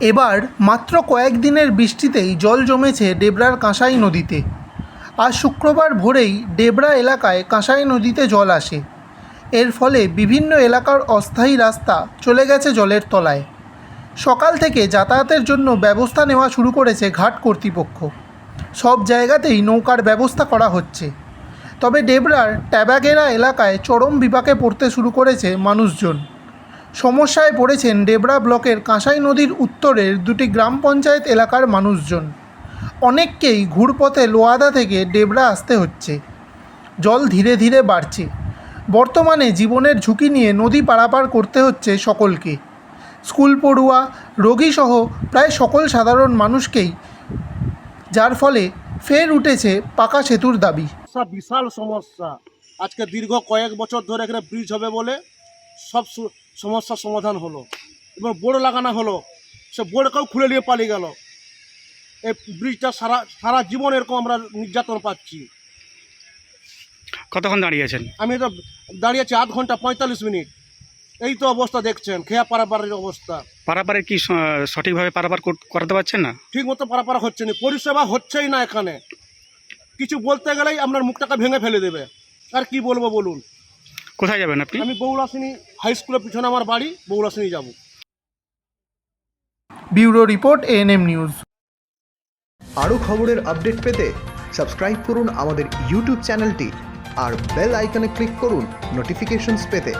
এবার মাত্র কয়েকদিনের বৃষ্টিতেই জল জমেছে ডেবরার কাঁসাই নদীতে। আজ শুক্রবার ভোরেই ডেবরা এলাকায় কাঁসাই নদীতে জল আসে। এর ফলে বিভিন্ন এলাকার অস্থায়ী রাস্তা চলে গেছে জলের তলায়। সকাল থেকে যাতায়াতের জন্য ব্যবস্থা নেওয়া শুরু করেছে ঘাট কর্তৃপক্ষ। সব জায়গাতেই নৌকার ব্যবস্থা করা হচ্ছে। তবে ডেবরার ট্যাবাগেরা এলাকায় চরম বিপাকে পড়তে শুরু করেছে মানুষজন। সমস্যায় পড়েছেন ডেবরা ব্লকের কাঁসাই নদীর উত্তরের দুটি গ্রাম পঞ্চায়েত এলাকার মানুষজন। অনেককেই ঘুরপথে লোয়াদা থেকে ডেবরা আসতে হচ্ছে। জল ধীরে ধীরে বাড়ছে। বর্তমানে জীবনের ঝুঁকি নিয়ে নদী পারাপার করতে হচ্ছে সকলকে। স্কুল পড়ুয়া, রোগীসহ প্রায় সকল সাধারণ মানুষকেই যার ফলে ফের উঠেছে পাকা সেতুর দাবি। বিশাল সমস্যা। আজকে দীর্ঘ কয়েক বছর ধরে এখানে ব্রিজ হবে বলে সব সমস্যার সমাধান হলো এবং বোর্ড লাগানো হলো সে বোর্ডকেও খুলে নিয়ে পালিয়ে গেল। এই ব্রিজটা সারা সারা জীবন এরকম আমরা নির্যাতন পাচ্ছি। কতক্ষণ দাঁড়িয়েছেন? আমি তো দাঁড়িয়ে আছি আধ ঘণ্টা পঁয়তাল্লিশ মিনিট। এই তো অবস্থা দেখছেন খেয়া পারাপারের অবস্থা। পারাপারে কি সঠিকভাবে পারাপার কর- করাতে পারছেন না? ঠিক মতো পারাপার হচ্ছে না পরিষেবা হচ্ছেই না এখানে। কিছু বলতে গেলেই আপনার মুখটাকে ভেঙে ফেলে দেবে। আর কি বলব বলুন? কোথায় যাবেন আপনি? আমি বৌলাসিনী হাই স্কুলের পিছনে আমার বাড়ি বৌলাসিনী যাব। Bureau report ANM news. আরও খবরের আপডেট পেতে সাবস্ক্রাইব করুন আমাদের ইউটিউব চ্যানেলটি আর বেল আইকনে ক্লিক করুন নোটিফিকেশনস পেতে।